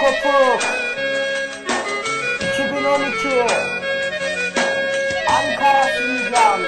Ufuk 2012 Ankara Sincan.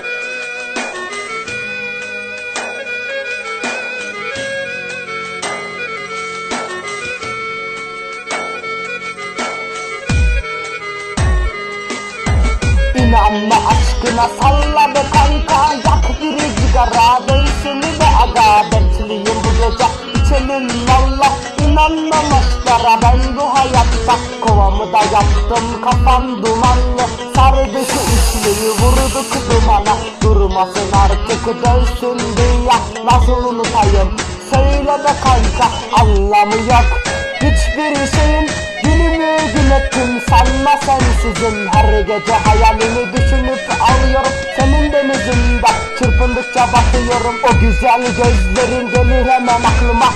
İnanma aşkına salla be kanka. Yak bir cigara dönsün be aga Bekliyim bu gece içelim valla. İnanmam aşklara ben bu hayatta Kovamı da yaptım kafam dumanlı. Sardı şu üçlüyü vurduk dumana Durmasın artık dönsün dünya. Nasıl unutayım? Söyle be kanka Anlamı yok. Hiçbir şeyin Günümü gün ettim sanma sensizim. Her gece hayalini düşünüp ağlıyorum Senin denizinde çırpındıkça bakıyorum. O güzel gözlerin gelir hemen aklıma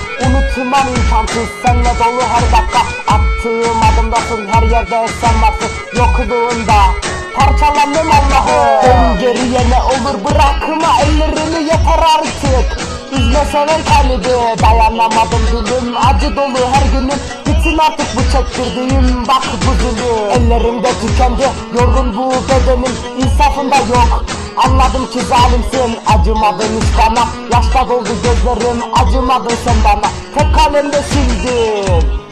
Unutmam imkansız senle dolu her dakika. Attığım adımdasın her yerde sen varsın. Yokluğunda parçalandım Allah'ım. Dön geriye ne olur bırakma ellerimi yeter artık. Üzme seven kalbi dayanamadım gülüm Acı dolu her günüm bitsin artık bu çektirdiğim bak bu zulüm. Ellerimde tükendi yorgun bu bedenim. İnsafında yok Anladım ki zalimsin acımadın hiç bana. Yaşta doldu gözlerim acımadın sen bana. Tek kalemde sildin